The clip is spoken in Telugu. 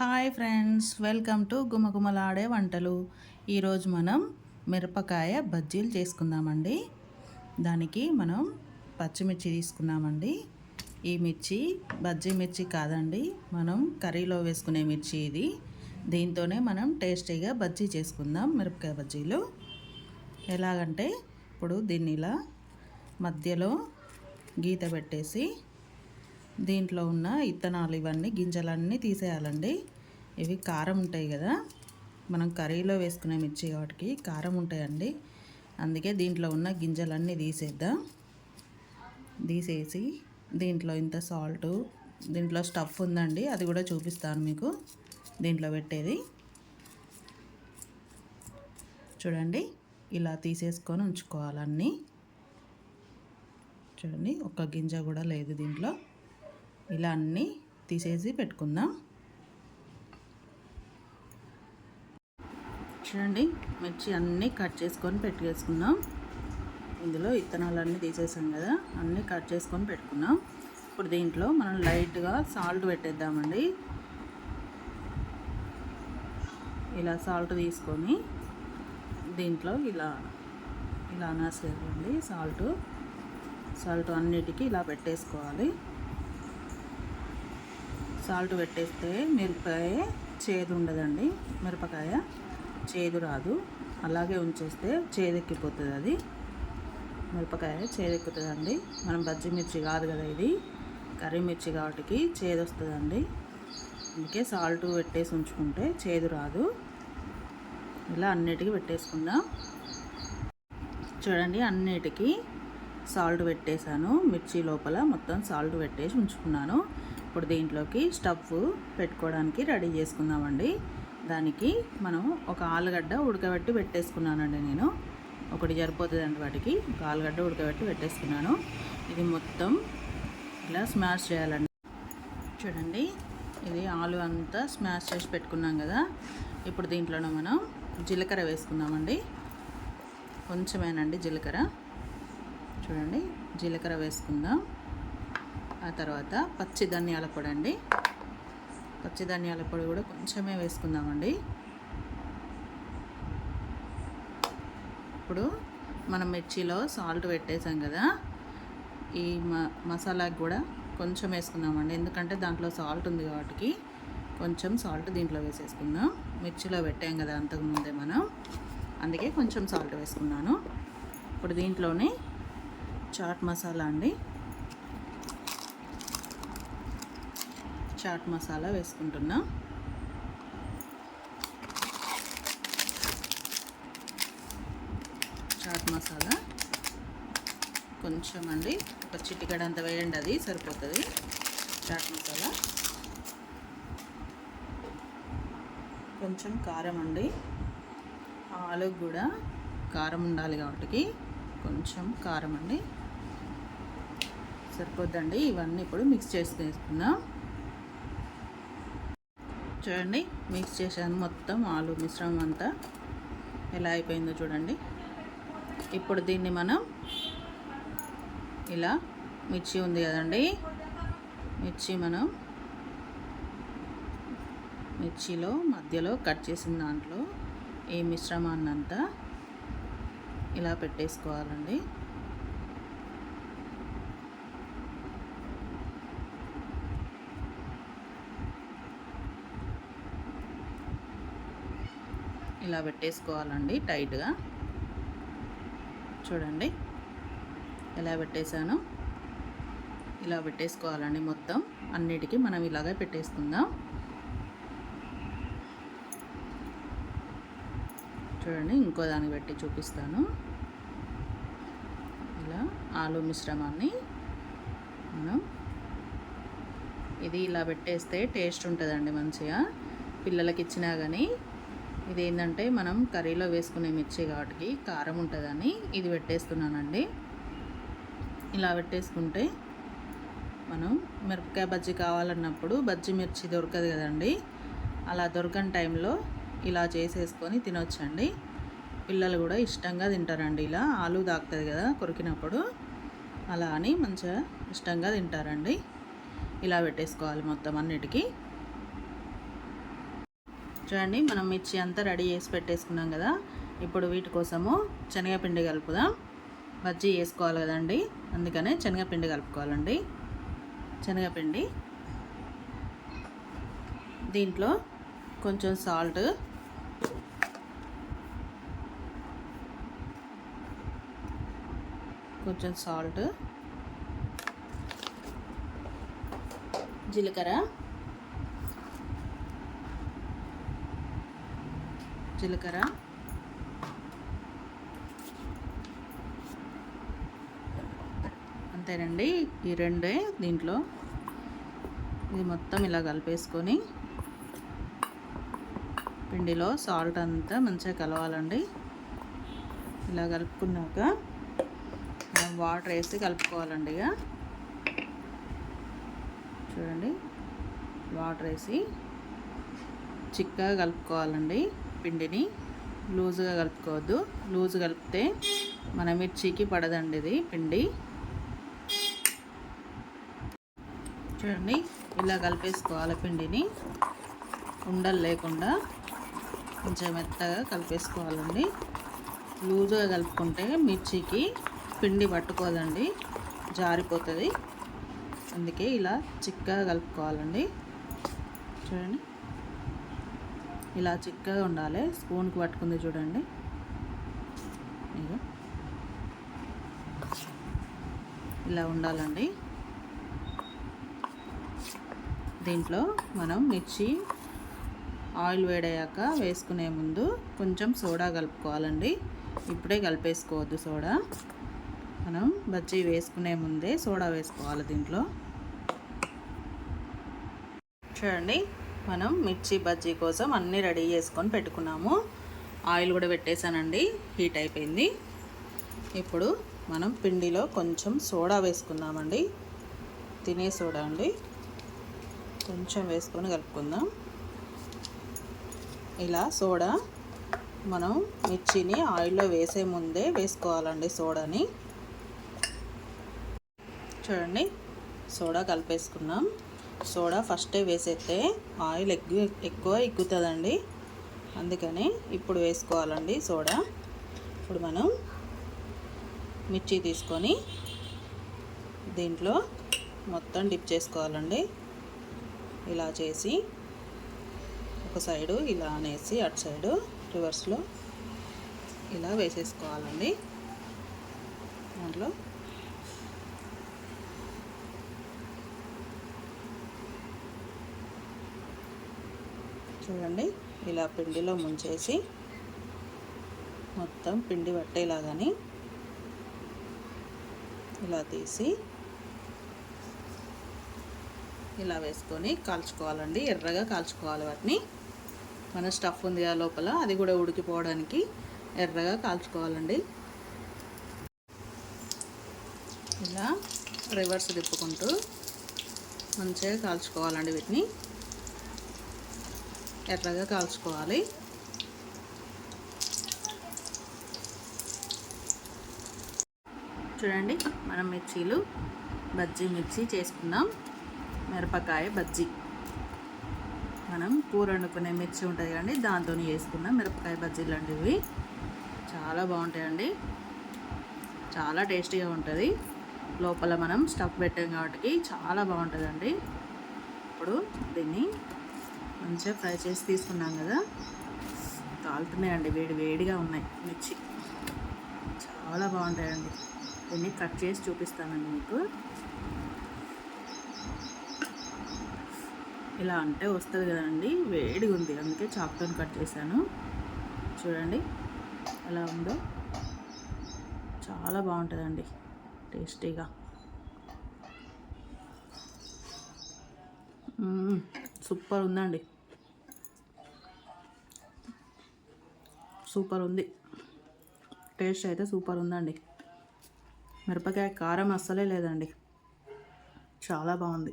హాయ్ ఫ్రెండ్స్ వెల్కమ్ టు గుమగుమలాడే వంటలు ఈరోజు మనం మిరపకాయ బజ్జీలు చేసుకుందామండి. దానికి మనం పచ్చిమిర్చి తీసుకున్నామండి ఈ మిర్చి బజ్జీ మిర్చి కాదండి మనం కర్రీలో వేసుకునే మిర్చి ఇది. దీంతోనే మనం టేస్టీగా బజ్జీ చేసుకుందాం మిరపకాయ బజ్జీలు. ఎలాగంటే ఇప్పుడు దీన్ని ఇలా మధ్యలో గీత పెట్టేసి దీంట్లో ఉన్న ఇత్తనాలు ఇవన్నీ గింజలన్నీ తీసేయాలండి. ఇవి కారం ఉంటాయి కదా మనం కర్రీలో వేసుకునే మిర్చి కాబట్టి కారం ఉంటాయండి. అందుకే దీంట్లో ఉన్న గింజలన్నీ తీసేద్దాం. తీసేసి దీంట్లో ఇంత సాల్ట్ దీంట్లో స్టఫ్ ఉందండి అది కూడా చూపిస్తాను మీకు దీంట్లో పెట్టేది. చూడండి ఇలా తీసేసుకొని ఉంచుకోవాలన్నీ. చూడండి ఒక్క గింజ కూడా లేదు దీంట్లో. ఇలా అన్నీ తీసేసి పెట్టుకుందాం. చూడండి మిర్చి అన్నీ కట్ చేసుకొని పెట్టుకేసుకుందాం. ఇందులో ఇత్తనాలన్నీ తీసేసాం కదా అన్నీ కట్ చేసుకొని పెట్టుకున్నాం ఇప్పుడు దీంట్లో మనం లైట్గా సాల్ట్ పెట్టేద్దామండి. ఇలా సాల్ట్ తీసుకొని దీంట్లో ఇలా ఇలా అనేసేయండి సాల్ట్. సాల్ట్ అన్నిటికీ ఇలా పెట్టేసుకోవాలి. సాల్ట్ పెట్టేస్తే మిరపకాయ చేదు ఉండదండి. మిరపకాయ చేదు రాదు. అలాగే ఉంచేస్తే చేదెక్కిపోతుంది అది. మిరపకాయ చేదెక్కుతుందండి. మనం బజ్జి మిర్చి కాదు కదా ఇది. కర్రీ మిర్చి కాబట్టి చేదు వస్తుందండి అందుకే సాల్ట్ పెట్టేసి ఉంచుకుంటే చేదు రాదు. ఇలా అన్నిటికీ పెట్టేసుకుందాం. చూడండి అన్నిటికీ సాల్ట్ పెట్టేశాను. మిర్చి లోపల మొత్తం సాల్ట్ పెట్టేసి ఉంచుకున్నాను. ఇప్పుడు దీంట్లోకి స్టఫ్ పెట్టుకోవడానికి రెడీ చేసుకుందామండి. దానికి మనం ఒక ఆలుగడ్డ ఉడకబెట్టి పెట్టేసుకున్నానండి నేను. ఒకటి సరిపోతుందండి వాటికి. ఒక ఆలుగడ్డ ఉడకబెట్టి పెట్టేసుకున్నాను. ఇది మొత్తం ఇలా స్మాష్ చేయాలండి. చూడండి ఇది ఆలు అంతా స్మాష్ చేసి పెట్టుకున్నాం కదా. ఇప్పుడు దీంట్లోనే మనం జీలకర్ర వేసుకుందామండి. కొంచెమేనండి జీలకర్ర. చూడండి జీలకర్ర వేసుకుందాం. ఆ తర్వాత పచ్చి ధనియాల పొడి అండి. పచ్చి ధనియాల పొడి కూడా కొంచెమే వేసుకుందామండి. ఇప్పుడు మనం మిర్చిలో సాల్ట్ పెట్టేసాం కదా ఈ మ మసాలాకి కూడా కొంచెం వేసుకుందామండి. ఎందుకంటే దాంట్లో సాల్ట్ ఉంది కాబట్టి కొంచెం సాల్ట్ దీంట్లో వేసేసుకుందాం. మిర్చిలో పెట్టాం కదా అంతకుముందే మనం. అందుకే కొంచెం సాల్ట్ వేసుకున్నాను. ఇప్పుడు దీంట్లోనే చాట్ మసాలా అండి. చాట్ మసాలా వేసుకుంటున్నా. చాట్ మసాలా. కొంచెం అండి ఒక చిటికడ అంత వేయండి అది సరిపోతుంది. చాట్ మసాలా. కొంచెం కారం అండి. ఆలు కూడా కారం ఉండాలి కాబట్టి కొంచెం కారం అండి. సరిపోద్దండి ఇవన్నీ ఇప్పుడు మిక్స్ చేసుకుందాం చూడండి. మిక్స్ చేశాను మొత్తం ఆలు మిశ్రమం అంతా. ఎలా అయిపోయిందో చూడండి. ఇప్పుడు దీన్ని మనం ఇలా మిర్చి ఉంది కదండి. మిర్చి మనం మిర్చిలో మధ్యలో కట్ చేసిన దాంట్లో ఈ మిశ్రమాన్ని అంతా ఇలా పెట్టేసుకోవాలండి. ఇలా పెట్టేసుకోవాలండి టైట్గా. చూడండి ఎలా పెట్టేశాను. ఇలా పెట్టేసుకోవాలండి మొత్తం. అన్నిటికీ మనం ఇలాగే పెట్టేసుకుందాం. చూడండి ఇంకో దానికి పెట్టి చూపిస్తాను. ఇలా ఆలు మిశ్రమాన్ని మనం ఇది ఇలా పెట్టేస్తే టేస్ట్ ఉంటుందండి మంచిగా. పిల్లలకి ఇచ్చినా కానీ ఇది ఏంటంటే మనం కర్రీలో వేసుకునే మిర్చి కాబట్టి కారం ఉంటుందని ఇది పెట్టేస్తున్నానండి. ఇలా పెట్టేసుకుంటే మనం మిరపకాయ బజ్జీ కావాలన్నప్పుడు బజ్జీ మిర్చి దొరకదు కదండి. అలా దొరకని టైంలో ఇలా చేసేసుకొని తినొచ్చండి. పిల్లలు కూడా ఇష్టంగా తింటారండి ఇలా. ఆలు తాకుతుంది కదా కొరికినప్పుడు. అలా అని మంచిగా ఇష్టంగా తింటారండి. ఇలా పెట్టేసుకోవాలి మొత్తం అన్నిటికీ. చూడండి మనం మిర్చి అంతా రెడీ చేసి పెట్టేసుకున్నాం కదా. ఇప్పుడు వీటి కోసము శనగపిండి కలుపుదాం. బజ్జీ వేసుకోవాలి కదండి. అందుకనే శనగపిండి కలుపుకోవాలండి. శనగపిండి. దీంట్లో కొంచెం సాల్ట్. కొంచెం సాల్ట్. జీలకర్ర. జీలకర్ర. అంతేనండి ఈ రెండే దీంట్లో. ఇది మొత్తం ఇలా కలిపేసుకొని పిండిలో సాల్ట్ అంతా మంచిగా కలవాలండి. ఇలా కలుపుకున్నాక మనం వాటర్ వేసి కలుపుకోవాలండి ఇక. చూడండి వాటర్ వేసి చిక్కగా కలుపుకోవాలండి. పిండిని లూజుగా కలుపుకోవద్దు. లూజు కలిపితే మన మిర్చికి పడదండి ఇది పిండి. చూడండి ఇలా కలిపేసుకోవాలి పిండిని. ఉండలు లేకుండా కొంచెం మెత్తగా కలిపేసుకోవాలండి. లూజుగా కలుపుకుంటే మిర్చికి పిండి పట్టుకోదండి జారిపోతుంది. అందుకే ఇలా చిక్కగా కలుపుకోవాలండి. చూడండి. ఇలా చిక్కగా ఉండాలి. స్పూన్కి పట్టుకుంది చూడండి. ఇలా ఉండాలండి. దీంట్లో మనం మిర్చి ఆయిల్ వేడయ్యాక వేసుకునే ముందు కొంచెం సోడా కలుపుకోవాలండి. ఇప్పుడే కలిపేసుకోవద్దు సోడా. మనం బజ్జీ వేసుకునే ముందే సోడా వేసుకోవాలి దీంట్లో. చూడండి. మనం మిర్చి బజ్జీ కోసం అన్నీ రెడీ చేసుకొని పెట్టుకున్నాము. ఆయిల్ కూడా పెట్టేశానండి. హీట్ అయిపోయింది. ఇప్పుడు మనం పిండిలో కొంచెం సోడా వేసుకుందామండి. తినే సోడా అండి. కొంచెం వేసుకొని కలుపుకుందాం. ఇలా సోడా మనం మిర్చిని ఆయిల్లో వేసే ముందే వేసుకోవాలండి సోడాని. చూడండి సోడా కలిపేసుకున్నాం. సోడా ఫస్టే వేసేస్తే ఆయిల్ ఎక్కువ ఎక్కువ ఎక్కుతుందండి. అందుకని ఇప్పుడు వేసుకోవాలండి సోడా. ఇప్పుడు మనం మిర్చి తీసుకొని దీంట్లో మొత్తం డిప్ చేసుకోవాలండి. ఇలా చేసి ఒక సైడు ఇలా అనేసి అటు సైడు రివర్స్లో ఇలా వేసేసుకోవాలండి. దాంట్లో చూడండి. ఇలా పిండిలో ముంచేసి మొత్తం పిండి పట్టేలాగాని ఇలా తీసి ఇలా వేసుకొని కాల్చుకోవాలండి. ఎర్రగా కాల్చుకోవాలి వాటిని. మన స్టఫ్ ఉంది ఆ లోపల అది కూడా ఉడికిపోవడానికి ఎర్రగా కాల్చుకోవాలండి. ఇలా రివర్స్ తిప్పుకుంటూ మంచిగా కాల్చుకోవాలండి వీటిని. ఎర్రగా కాల్చుకోవాలి. చూడండి మనం మిర్చీలు బజ్జీ మిర్చి చేసుకుందాం. మిరపకాయ బజ్జీ. మనం కూర వండుకునే మిర్చి ఉంటుంది కదండి దాంతో చేసుకుందాం. మిరపకాయ బజ్జీలు లాంటివి. చాలా బాగుంటాయండి. చాలా టేస్టీగా ఉంటుంది. లోపల మనం స్టఫ్ పెట్టాం కాబట్టి చాలా బాగుంటుందండి. ఇప్పుడు దీన్ని మంచిగా ఫ్రై చేసి తీసుకున్నాం కదా. కాలుతున్నాయండి వేడి వేడిగా ఉన్నాయి మిర్చి. చాలా బాగుంటాయండి. దీన్ని కట్ చేసి చూపిస్తానండి మీకు. ఇలా అంటే వస్తుంది కదండి వేడిగా ఉంది. అందుకే చాక్తో కట్ చేశాను. చూడండి ఎలా ఉందో. చాలా బాగుంటుందండి టేస్టీగా. సూపర్ ఉందండి. సూపర్ ఉంది టేస్ట్ అయితే సూపర్ ఉందండి మిరపకాయ కారం అస్సలే లేదండి. చాలా బాగుంది.